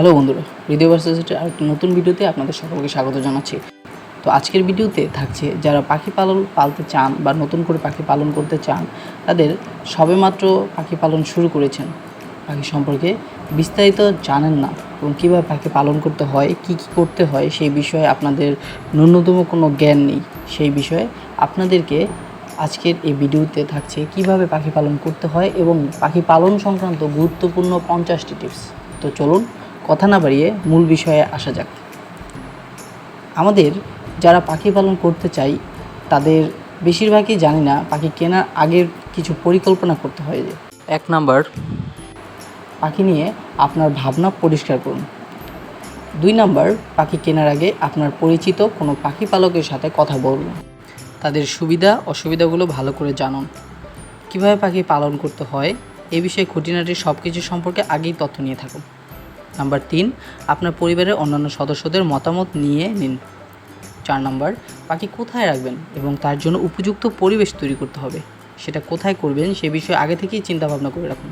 Hello বন্ধুরা, হৃদয় ভার্সিটির আরেকটি নতুন ভিডিওতে আপনাদের সকলকে স্বাগত জানাচ্ছি। তো আজকের ভিডিওতে থাকছে, যারা পাখি পালন, পালতে চান বা নতুন করে পাখি পালন করতে চান, তাদের সবেমাত্র পাখি পালন শুরু করেছেন। পাখি সম্পর্কে বিস্তারিত জানেন না এবং কীভাবে পাখি পালন করতে হয়, কি কি করতে হয়, সেই বিষয়ে আপনাদের ন্যূনতম কোনো জ্ঞান নেই। সেই বিষয়ে আপনাদেরকে আজকের এই ভিডিওতে থাকছে কীভাবে পাখি পালন করতে হয় এবং পাখি পালন সংক্রান্ত গুরুত্বপূর্ণ পঞ্চাশটি টিপস। তো চলুন কথা না বাড়িয়ে মূল বিষয়ে আসা যাক। আমাদের যারা পাখি পালন করতে চাই তাদের বেশিরভাগই জানি না পাখি কেনার আগের কিছু পরিকল্পনা করতে হয় যে। এক নাম্বার। পাখি নিয়ে আপনার ভাবনা পরিষ্কার করুন। দুই নাম্বার পাখি কেনার আগে আপনার পরিচিত কোনো পাখি পালকের সাথে কথা বলুন। তাদের সুবিধা অসুবিধাগুলো ভালো করে জানুন। কীভাবে পাখি পালন করতে হয় এ বিষয়ে খুঁটিনাটি সব কিছু সম্পর্কে আগেই তথ্য নিয়ে থাকুন। নাম্বার তিন, আপনার পরিবারের অন্যান্য সদস্যদের মতামত নিয়ে নিন। চার নাম্বার পাখি কোথায় রাখবেন এবং তার জন্য উপযুক্ত পরিবেশ তৈরি করতে হবে। সেটা কোথায় করবেন সে বিষয়ে আগে থেকেই চিন্তাভাবনা করে রাখুন।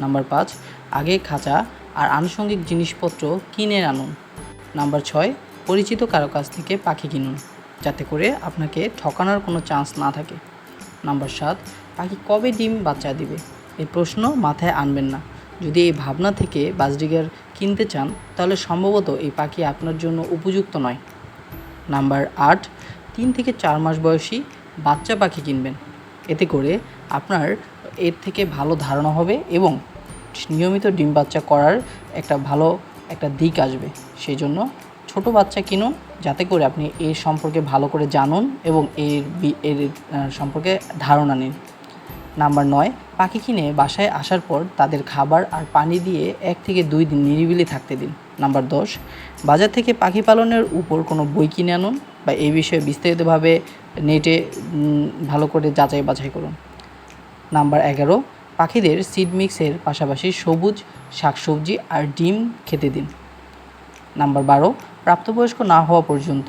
নাম্বার পাঁচ, আগে খাঁচা আর আনুষঙ্গিক জিনিসপত্র কিনে আনুন। নাম্বার ছয়, পরিচিত কারও কাছ থেকে পাখি কিনুন, যাতে করে আপনাকে ঠকানোর কোনো চান্স না থাকে। নাম্বার সাত, পাখি কবে ডিম বাচ্চা দিবে? এই প্রশ্ন মাথায় আনবেন না। যদি এই ভাবনা থেকে বাজডিগার কিনতে চান, তাহলে সম্ভবত এই পাখি আপনার জন্য উপযুক্ত নয়। নাম্বার আট, তিন থেকে চার মাস বয়সী বাচ্চা পাখি কিনবেন। এতে করে আপনার এর থেকে ভালো ধারণা হবে এবং নিয়মিত ডিম বাচ্চা করার একটা ভালো একটা দিক আসবে। সেই জন্য ছোট বাচ্চা কিনুন, যাতে করে আপনি এর সম্পর্কে ভালো করে জানুন এবং এর এর সম্পর্কে ধারণা নিন। নাম্বার নয়, পাখি কিনে বাসায় আসার পর তাদের খাবার আর পানি দিয়ে এক থেকে দুই দিন নিরিবিলি থাকতে দিন। নাম্বার দশ, বাজার থেকে পাখি পালনের উপর কোনো বই কিনে আনুন বা এই বিষয়ে বিস্তারিতভাবে নেটে ভালো করে যাচাই বাছাই করুন। নাম্বার এগারো, পাখিদের সিড মিক্সের পাশাপাশি সবুজ শাকসবজি আর ডিম খেতে দিন। নাম্বার বারো, প্রাপ্তবয়স্ক না হওয়া পর্যন্ত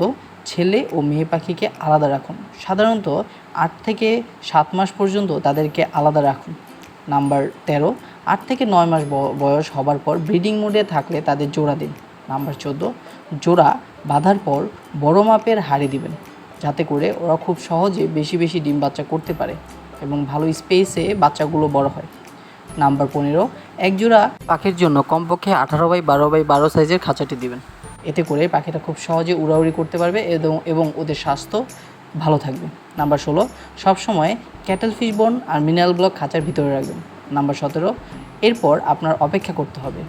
ছেলে ও মেয়ে পাখিকে আলাদা রাখুন। সাধারণত আট থেকে সাত মাস পর্যন্ত তাদেরকে আলাদা রাখুন। নাম্বার তেরো, আট থেকে নয় মাস বয়স হবার পর ব্রিডিং মোডে থাকলে তাদের জোড়া দিন। নাম্বার চোদ্দ, জোড়া বাঁধার পর বড় মাপের হাড়ি দিবেন, যাতে করে ওরা খুব সহজে বেশি বেশি ডিম বাচ্চা করতে পারে এবং ভালো স্পেসে বাচ্চাগুলো বড় হয়। নাম্বার পনেরো এক জোড়া পাখির জন্য কমপক্ষে আঠারো বাই বারো বাই বারো সাইজের খাঁচাটি দিবেন। এতে করে পাখিটা খুব সহজে উড়াউড়ি করতে পারবে এবং ওদের স্বাস্থ্য ভালো থাকবে। নাম্বার ষোলো, সবসময় ক্যাটেল ফিশ বন আর মিনারেল ব্লক খাঁচার ভিতরে রাখবেন। নাম্বার সতেরো, এরপর আপনার অপেক্ষা করতে হবে।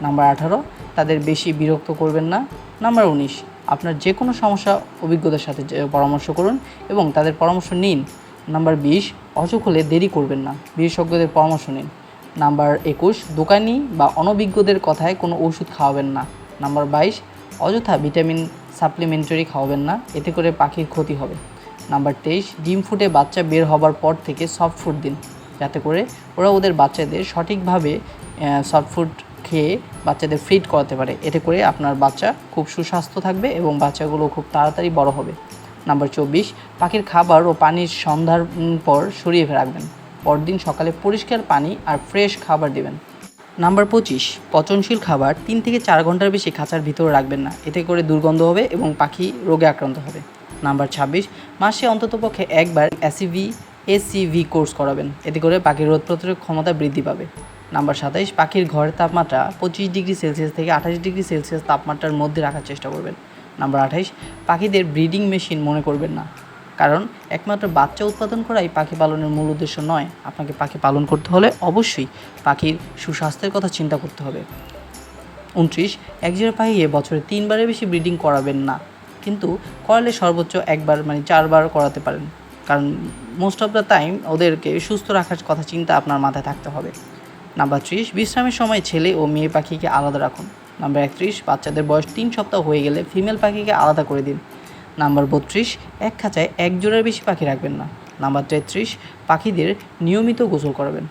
নাম্বার আঠারো, তাদের বেশি বিরক্ত করবেন না। নাম্বার উনিশ, আপনার যে কোনো সমস্যা অভিজ্ঞতার সাথে পরামর্শ করুন এবং তাদের পরামর্শ নিন। নাম্বার বিশ, অসুখ হলে দেরি করবেন না। বিশেষজ্ঞদের পরামর্শ নিন। নাম্বার একুশ, দোকানি বা অনভিজ্ঞদের কথায় কোনো ওষুধ খাওয়াবেন না। নাম্বার বাইশ, অযথা ভিটামিন সাপ্লিমেন্টারি খাওয়াবেন না, এতে করে পাখির ক্ষতি হবে। নাম্বার তেইশ, ডিম ফুটে বাচ্চা বের হবার পর থেকে সফট ফুড দিন, যাতে করে ওরা ওদের বাচ্চাদের সঠিকভাবে সফট ফুড খেয়ে বাচ্চাদের ফিড করাতে পারে। এতে করে আপনার বাচ্চা খুব সুস্বাস্থ্য থাকবে এবং বাচ্চাগুলো খুব তাড়াতাড়ি বড় হবে। নাম্বার চব্বিশ, পাখির খাবার ও পানির সন্ধ্যার পর সরিয়ে রাখবেন। পরদিন সকালে পরিষ্কার পানি আর ফ্রেশ খাবার দেবেন। নাম্বার পঁচিশ, পচনশীল খাবার তিন থেকে চার ঘণ্টার বেশি খাঁচার ভিতরে রাখবেন না। এতে করে দুর্গন্ধ হবে এবং পাখি রোগে আক্রান্ত হবে। নাম্বার ছাব্বিশ, মাসে অন্ততপক্ষে একবার অ্যাসিভি এসিভি কোর্স করাবেন। এতে করে পাখির রোধ প্রতিরোধ ক্ষমতা বৃদ্ধি পাবে। নাম্বার সাতাইশ, পাখির ঘরের তাপমাত্রা পঁচিশ ডিগ্রি সেলসিয়াস থেকে আঠাশ ডিগ্রি সেলসিয়াস তাপমাত্রার মধ্যে রাখার চেষ্টা করবেন। নাম্বার আঠাইশ, পাখিদের ব্রিডিং মেশিন মনে করবেন না। কারণ একমাত্র বাচ্চা উৎপাদন করাই পাখি পালনের মূল উদ্দেশ্য নয়। আপনাকে পাখি পালন করতে হলে অবশ্যই পাখির সুস্বাস্থ্যের কথা চিন্তা করতে হবে। উনত্রিশ, একজোড়া পাখিয়ে বছরে তিনবারের বেশি ব্রিডিং করাবেন না। কিন্তু করালে সর্বোচ্চ একবার মানে চারবার করাতে পারেন। কারণ মোস্ট অফ দ্য টাইম ওদেরকে সুস্থ রাখার কথা চিন্তা আপনার মাথায় থাকতে হবে। নাম্বার ত্রিশ, বিশ্রামের সময় ছেলে ও মেয়ে পাখিকে আলাদা রাখুন। নাম্বার একত্রিশ, বাচ্চাদের বয়স তিন সপ্তাহ হয়ে গেলে ফিমেল পাখিকে আলাদা করে দিন। নাম্বার বত্রিশ, এক খাঁচায় এক জোড়ার বেশি পাখি রাখবেন না। নাম্বার তেত্রিশ, পাখিদের নিয়মিত গোসল করাবেন।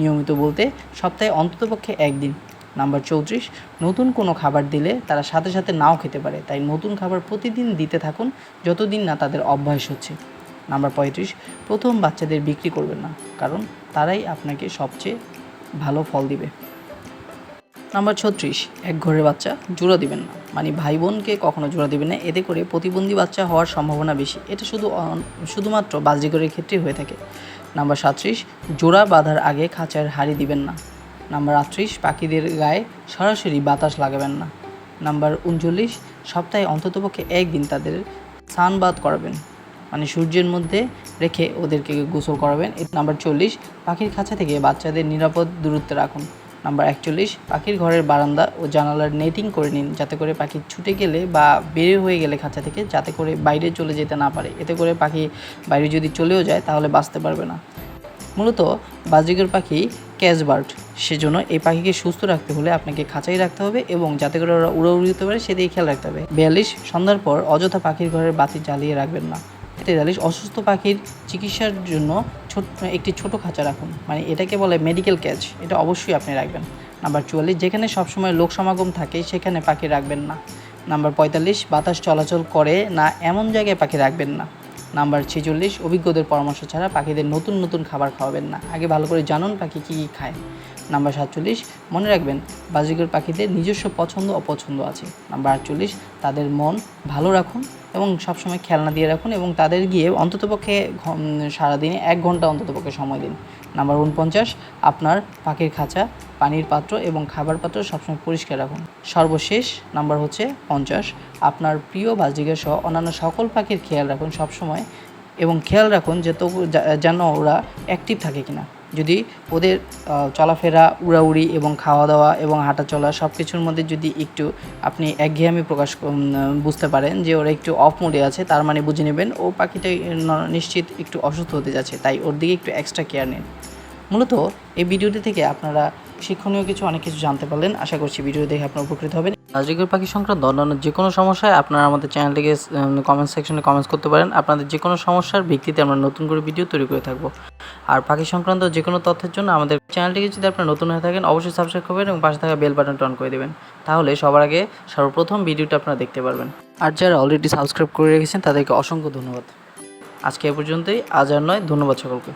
নিয়মিত বলতে সপ্তাহে অন্ততপক্ষে একদিন। নাম্বার চৌত্রিশ, নতুন কোনো খাবার দিলে তারা সাথে সাথে নাও খেতে পারে, তাই নতুন খাবার প্রতিদিন দিতে থাকুন যতদিন না তাদের অভ্যাস হচ্ছে। নাম্বার পঁয়ত্রিশ, প্রথম বাচ্চাদের বিক্রি করবেন না, কারণ তারাই আপনাকে সবচেয়ে ভালো ফল দিবে। নাম্বার ছত্রিশ, এক ঘরের বাচ্চা জোড়া দিবেন না। মানে ভাই বোনকে কখনো জোড়া দিবেন না। এতে করে প্রতিবন্ধী বাচ্চা হওয়ার সম্ভাবনা বেশি। এটা শুধু শুধুমাত্র বাজিগরের ক্ষেত্রে হয়ে থাকে। নাম্বার সাতত্রিশ, জোড়া বাঁধার আগে খাঁচার হাড়ি দিবেন না। নাম্বার আটত্রিশ, পাখিদের গায়ে সরাসরি বাতাস লাগাবেন না। নাম্বার উনচল্লিশ, সপ্তাহে অন্ততপক্ষে একদিন তাদের স্নানবাদ করাবেন। মানে সূর্যের মধ্যে রেখে ওদেরকে গোসল করাবেন। নাম্বার চল্লিশ, পাখির খাঁচা থেকে বাচ্চাদের নিরাপদ দূরত্বে রাখুন। নাম্বার একচল্লিশ, পাখির ঘরের বারান্দা ও জানালার নেটিং করে নিন যাতে করে পাখি ছুটে গেলে বা বের হয়ে গেলে খাঁচা থেকে যাতে করে বাইরে চলে যেতে না পারে। এতে করে পাখি বাইরে যদি চলেও যায় তাহলে বাঁচতে পারবে না। মূলত বাজিগর পাখি ক্যাচবার্ড, সেজন্য এই পাখিকে সুস্থ রাখতে হলে আপনাকে খাঁচাই রাখতে হবে এবং যাতে করে ওরা উড়াউড়ি হতে পারে সেদিকে খেয়াল রাখতে হবে। বিয়াল্লিশ, সন্ধ্যার পর অযথা পাখির ঘরের বাতি জ্বালিয়ে রাখবেন না। তেতাল্লিশ অসুস্থ পাখির চিকিৎসার জন্য একটি ছোট খাঁচা রাখুন। মানে এটাকে বলে মেডিকেল ক্যাচ এটা অবশ্যই আপনি রাখবেন। নাম্বার চুয়াল্লিশ, যেখানে সবসময় লোক সমাগম থাকে, সেখানে পাখি রাখবেন না। নাম্বার পঁয়তাল্লিশ, বাতাস চলাচল করে না, এমন জায়গায় পাখি রাখবেন না। নাম্বার ছেচল্লিশ, অভিজ্ঞদের পরামর্শ ছাড়া পাখিদের নতুন নতুন খাবার খাওয়াবেন না। আগে ভালো করে জানুন পাখি কী কী খায়। নাম্বার সাতচল্লিশ, মনে রাখবেন, বাজিগর পাখিদের নিজস্ব পছন্দ, অপছন্দ আছে। নাম্বার আটচল্লিশ, তাদের মন ভালো রাখুন এবং সবসময় খেলনা দিয়ে রাখুন এবং তাদের গিয়ে অন্ততপক্ষে সারাদিনে এক ঘণ্টা অন্ততপক্ষে সময় দিন। নাম্বার উনপঞ্চাশ, আপনার পাখির খাঁচা, পানির পাত্র এবং খাবার পাত্র সবসময় পরিষ্কার রাখুন। সর্বশেষ নাম্বার হচ্ছে পঞ্চাশ, আপনার প্রিয় বাজিগার সহ অন্যান্য সকল পাখির খেয়াল রাখুন সবসময় এবং খেয়াল রাখুন যে তো যেন ওরা অ্যাক্টিভ থাকে কিনা। যদি ওদের চলাফেরা, উড়াউড়ি এবং খাওয়া দাওয়া এবং হাঁটা চলা সব কিছুর মধ্যে যদি একটু আপনি একঘেয়েমি প্রকাশ বুঝতে পারেন যে ওরা একটু অফ মোডে আছে, তার মানে বুঝে নেবেন ও পাখিটা নিশ্চিত একটু অসুস্থ হতে যাচ্ছে, তাই ওর দিকে একটু এক্সট্রা কেয়ার নিন। মূলত এই ভিডিওটি থেকে আপনারা শিক্ষণীয় কিছু অনেক কিছু জানতে পারলেন। আশা করছি ভিডিও দেখে আপনারা উপকৃত হবেন। বাজিকর পাখি সংক্রান্ত অন্যান্য যে কোনো সমস্যায় আপনারা আমাদের চ্যানেলটিকে কমেন্ট সেকশনে কমেন্টস করতে পারেন। আপনাদের যে কোনো সমস্যার ভিত্তিতে আমরা নতুন করে ভিডিও তৈরি করে থাকব। আর পাখি সংক্রান্ত যে কোনো তথ্যের জন্য আমাদের চ্যানেলটিকে যদি আপনারা নতুন হয়ে থাকেন, অবশ্যই সাবস্ক্রাইব করবেন এবং পাশে থাকা বেল বাটনটা অন করে দেবেন। তাহলে সবার আগে সর্বপ্রথম ভিডিওটা আপনারা দেখতে পারবেন। আর যারা অলরেডি সাবস্ক্রাইব করে রেখেছেন, তাদেরকে অসংখ্য ধন্যবাদ। আজকে এ পর্যন্তই, আজ আর নয়, ধন্যবাদ সকলকে।